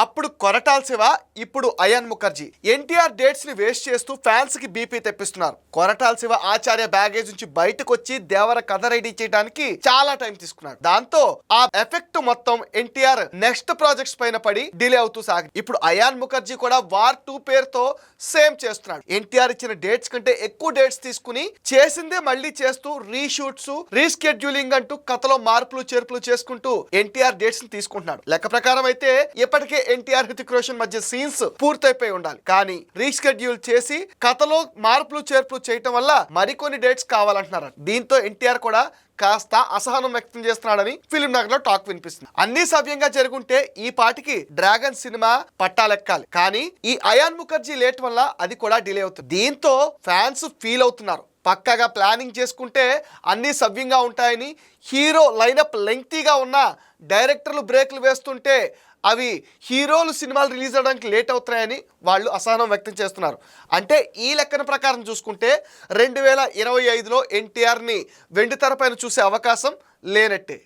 అప్పుడు కొరటాల్ శివ ఇప్పుడు అయాన్ ముఖర్జీ. ఎన్టీఆర్ డేట్స్ని వేస్ట్ చేస్తూ ఫ్యాన్స్కి బీపీ తెప్పిస్తున్నారు. కొరటాల్ శివ ఆచార్య బ్యాగేజ్ నుంచి బయటకు వచ్చి దేవర కథ రెడీ చేయడానికి చాలా టైం తీసుకున్నాడు. దాంతో ఆ ఎఫెక్ట్ మొత్తం ఎన్టీఆర్ నెక్స్ట్ ప్రాజెక్ట్స్ పైన పడి డిలే అవుతూ సాగింది. ఇప్పుడు అయాన్ ముఖర్జీ కూడా వార్ టూ పేరుతో సేమ్ చేస్తున్నాడు. ఎన్టీఆర్ ఇచ్చిన డేట్స్ కంటే ఎక్కువ డేట్స్ తీసుకుని చేసిందే మళ్ళీ చేస్తూ రీషూట్స్ రీస్కెడ్యూలింగ్ అంటూ కథలో మార్పులు చేర్పులు చేసుకుంటూ ఎన్టీఆర్ డేట్స్ని తీసుకుంటున్నాడు. లెక్క ప్రకారం అయితే ఇప్పటికే ఎన్టీఆర్ హృతిక్ రోషన్ మధ్య సీన్స్ పూర్తయిపోయి ఉండాలి. కానీ రీషెడ్యూల్ చేసి కథలో మార్పులు చేర్పులు చేయటం వల్ల మరికొన్ని డేట్స్ కావాలంటున్నారు దీంతో ఎన్టీఆర్ కూడా కాస్త అసహనం వ్యక్తం చేస్తున్నాడని ఫిలిం నగర్లో టాక్ వినిపిస్తుంది. అన్ని సవ్యంగా జరుగుంటే ఈ పాటికి డ్రాగన్ సినిమా పట్టాలెక్కాలి. కానీ ఈ అయాన్ ముఖర్జీ లేట్ వల్ల అది కూడా డిలే అవుతుంది. దీంతో ఫ్యాన్స్ ఫీల్ అవుతున్నారు. పక్కగా ప్లానింగ్ చేసుకుంటే అన్నీ సవ్యంగా ఉంటాయని హీరో లైనప్ లెంగ్తీగా ఉన్న డైరెక్టర్లు బ్రేక్లు వేస్తుంటే అవి హీరోలు సినిమాలు రిలీజ్ అవ్వడానికి లేట్ అవుతాయని వాళ్ళు అసహనం వ్యక్తం చేస్తున్నారు. అంటే ఈ లెక్కన ప్రకారం చూసుకుంటే రెండు వేల ఇరవై ఐదులో ఎన్టీఆర్ని వెండితెర పైన చూసే అవకాశం లేనట్టే.